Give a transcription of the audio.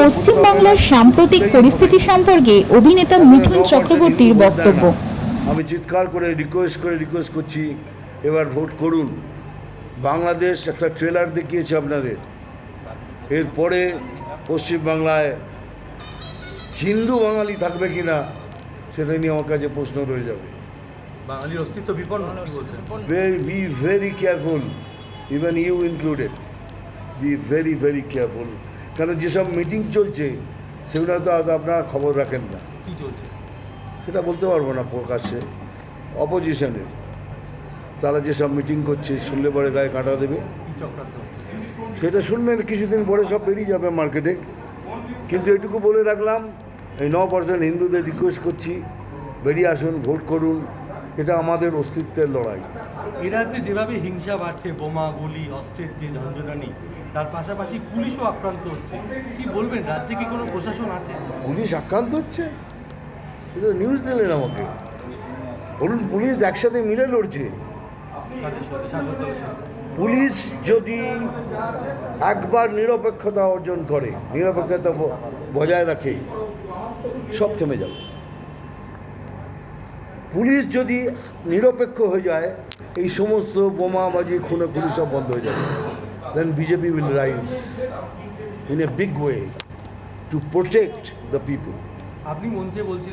পশ্চিমবাংলার সাম্প্রতিক পরিস্থিতি সম্পর্কে অভিনেতা মিঠুন চক্রবর্তীর বক্তব্য। আমি চিৎকার করে রিকোয়েস্ট করে রিকোয়েস্ট করছি এবার ভোট করুন। বাংলাদেশ একটা ট্রেলার দেখিয়েছে আপনাদের। এরপরে পশ্চিমবাংলায় হিন্দু বাঙালি থাকবে কি না সেটা নিয়ে আমার কাছে প্রশ্ন রয়ে যাবে। বাঙালির অস্তিত্ব বিপন্ন be very careful even you included be very very careful কারণ যেসব মিটিং চলছে সেগুলো তো হয়তো আপনারা খবর রাখেন না। কি চলছে? সেটা বলতে পারব না প্রকাশ্যে অপোজিশনের তারা যেসব মিটিং করছে শুনলে পরে গায়ে কাটা দেবে। সেটা শুনবেন কিছুদিন পরে সব বেরিয়ে যাবে মার্কেটে কিন্তু এটুকু বলে রাখলাম এই ন পার্সেন্ট হিন্দুদের রিকোয়েস্ট করছি বেরিয়ে আসুন ভোট করুন। এটা আমাদের অস্তিত্বের লড়াই। এ রাজ্যে যেভাবে হিংসা বাড়ছে, বোমা, গুলি, অস্ত্রের যে ঝঞ্ঝনানি, তার পাশাপাশি পুলিশও আক্রান্ত হচ্ছে। কি বলবেন, রাজ্যে কি কোনো প্রশাসন আছে? পুলিশ আক্রান্ত হচ্ছে? নিউজ দিলেন আমাকে। বলুন, পুলিশ একসাথে মিলে লড়ছে। পুলিশ যদি একবার নিরপেক্ষতা অর্জন করে, নিরপেক্ষতা বজায় রাখে, সব থেমে যাবে। পুলিশ যদি নিরপেক্ষ হয়ে যায় এই সমস্ত বোমাবাজি খুনে খুনি সব বন্ধ হয়ে যাবে। Then BJP will rise in a big way to protect the people আপনি মঞ্চে বলছিলেন